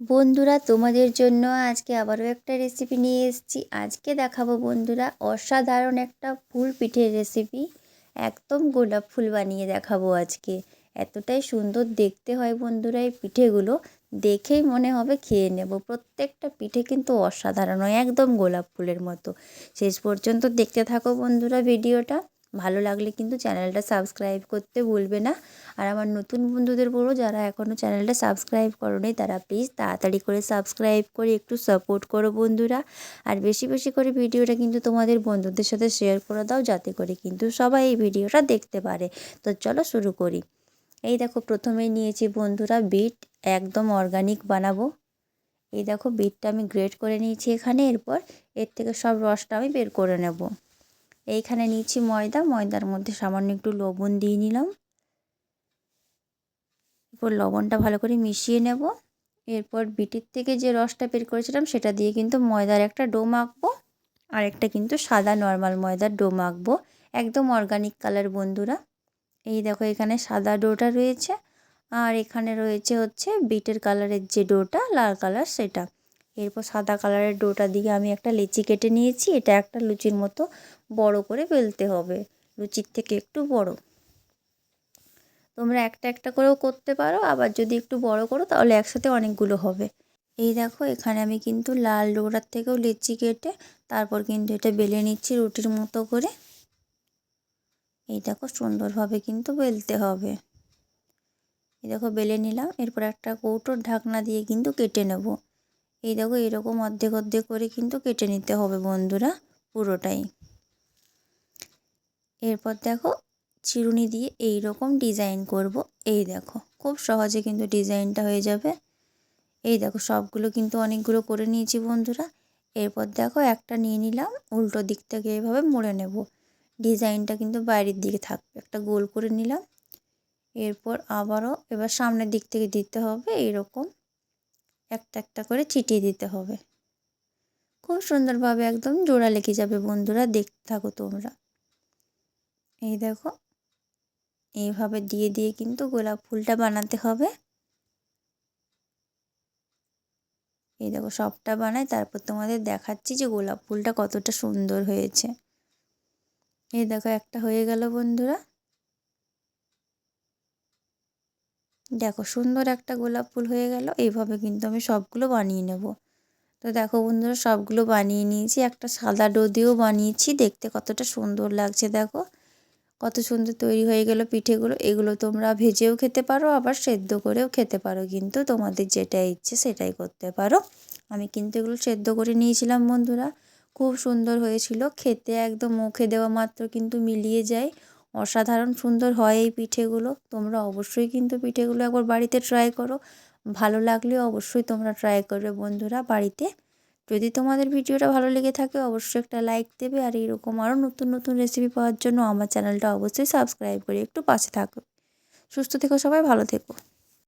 বন্ধুরা, তোমাদের জন্য আজকে আবারও একটা রেসিপি নিয়ে এসেছি। আজকে দেখাবো বন্ধুরা, অসাধারণ একটা ফুল পিঠের রেসিপি একদম গোলাপ ফুল বানিয়ে দেখাবো আজকে। এতটাই সুন্দর দেখতে হয় বন্ধুরা এই পিঠেগুলো। দেখেই মনে হবে খেয়ে নেব। প্রত্যেকটা পিঠে কিন্তু অসাধারণ হয়, একদম গোলাপ ফুলের মতো। শেষ পর্যন্ত দেখতে থাকো বন্ধুরা ভিডিওটা। ভালো লাগলে কিন্তু চ্যানেলটা সাবস্ক্রাইব করতে ভুলবে না। আর আমার নতুন বন্ধুদের বলো, যারা এখনও চ্যানেলটা সাবস্ক্রাইব করো করোনি, তারা প্লিজ তাড়াতাড়ি করে সাবস্ক্রাইব করে একটু সাপোর্ট করো বন্ধুরা। আর বেশি বেশি করে ভিডিওটা কিন্তু তোমাদের বন্ধুদের সাথে শেয়ার করে দাও, যাতে করে কিন্তু সবাই এই ভিডিওটা দেখতে পারে। তো চলো শুরু করি। এই দেখো, প্রথমেই নিয়েছি বন্ধুরা বিট একদম অর্গানিক বানাবো। এই দেখো বিটটা আমি গ্রেট করে নিয়েছি এখানে, এরপর এর থেকে সব রসটা আমি বের করে নেব। এইখানে নিচ্ছি ময়দা, ময়দার মধ্যে সামান্য একটু লবণ দিয়ে নিলাম। এরপর লবণটা ভালো করে মিশিয়ে নেব। এরপর বিটির থেকে যে রসটা বের করেছিলাম, সেটা দিয়ে কিন্তু ময়দার একটা ডো মাখবো। আর একটা কিন্তু সাদা নর্মাল ময়দার ডো মাখবো। একদম অর্গানিক কালার বন্ধুরা। এই দেখো, এখানে সাদা ডোটা রয়েছে। আর এখানে রয়েছে হচ্ছে বিটের কালারের যে ডোটা, লাল কালার সেটা। এরপর সাদা কালারের ডোটা দিয়ে আমি একটা লিচি কেটে নিয়েছি। এটা একটা লুচির মতো বড় করে বেলতে হবে। লুচির থেকে একটু বড়। তোমরা একটা একটা করেও করতে পারো, আবার যদি একটু বড় করো তাহলে একসাথে অনেকগুলো হবে। এই দেখো, এখানে আমি কিন্তু লাল ডোরার থেকেও লিচি কেটে তারপর কিন্তু এটা বেলে নিচ্ছি রুটির মতো করে। এই দেখো, সুন্দরভাবে কিন্তু বেলতে হবে। এই দেখো, বেলে নিলাম, এরপর একটা কৌটোর ঢাকনা দিয়ে কিন্তু কেটে নেব। এই দেখো, এরকম অর্ধেক অর্ধেক করে কিন্তু কেটে নিতে হবে বন্ধুরা, পুরোটাই। এরপর দেখো চিরুনি দিয়ে এই রকম ডিজাইন করব। এই দেখো, খুব সহজে কিন্তু ডিজাইনটা হয়ে যাবে। এই দেখো, সবগুলো কিন্তু অনেকগুলো করে নিয়েছি বন্ধুরা। এরপর দেখো একটা নিয়ে নিলাম, উল্টো দিক থেকে এভাবে মুড়ে নেব। ডিজাইনটা কিন্তু বাইরের দিকে থাকবে। একটা গোল করে নিলাম। এরপর আবারও এবার সামনের দিক থেকে দিতে হবে এইরকম। একটা একটা করে ছিটিয়ে দিতে হবে। খুব সুন্দরভাবে একদম জোড়া লেগে যাবে বন্ধুরা, দেখতে থাকো তোমরা। এই দেখো, এইভাবে দিয়ে দিয়ে কিন্তু গোলাপ ফুলটা বানাতে হবে। এই দেখো, সবটা বানাই তারপর তোমাদের দেখাচ্ছি যে গোলাপ ফুলটা কতটা সুন্দর হয়েছে। এই দেখো, একটা হয়ে গেল বন্ধুরা। দেখো, সুন্দর একটা গোলাপ ফুল হয়ে গেল। এইভাবে কিন্তু আমি সবগুলো বানিয়ে নেব। তো দেখো বন্ধুরা, সবগুলো বানিয়ে নিয়েছি। একটা সাদা ডো দিয়েও বানিয়েছি। দেখতে কতটা সুন্দর লাগছে, দেখো। কত সুন্দর তৈরি হয়ে গেল পিঠেগুলো। এগুলো তোমরা ভেজেও খেতে পারো, আবার সেদ্ধ করেও খেতে পারো। কিন্তু তোমাদের যেটা ইচ্ছে সেটাই করতে পারো। আমি কিন্তু এগুলো সেদ্ধ করে নিয়েছিলাম, বন্ধুরা। খুব সুন্দর হয়েছিল। খেতে একদম মুখে দেওয়া মাত্র কিন্তু মিলিয়ে যায়। অসাধারণ সুন্দর হয় এই পিঠেগুলো। তোমরা অবশ্যই কিন্তু পিঠেগুলো একবার বাড়িতে ট্রাই করো। ভালো লাগলে অবশ্যই তোমরা ট্রাই করবে, বন্ধুরা, বাড়িতে। যদি তোমাদের ভিডিওটা ভালো লেগে থাকে, অবশ্যই একটা লাইক দেবে। আর এরকম আরও নতুন নতুন রেসিপি পাওয়ার জন্য আমার চ্যানেলটা অবশ্যই সাবস্ক্রাইব করে একটু পাশে থাকো। সুস্থ থেকো সবাই, ভালো থেকো।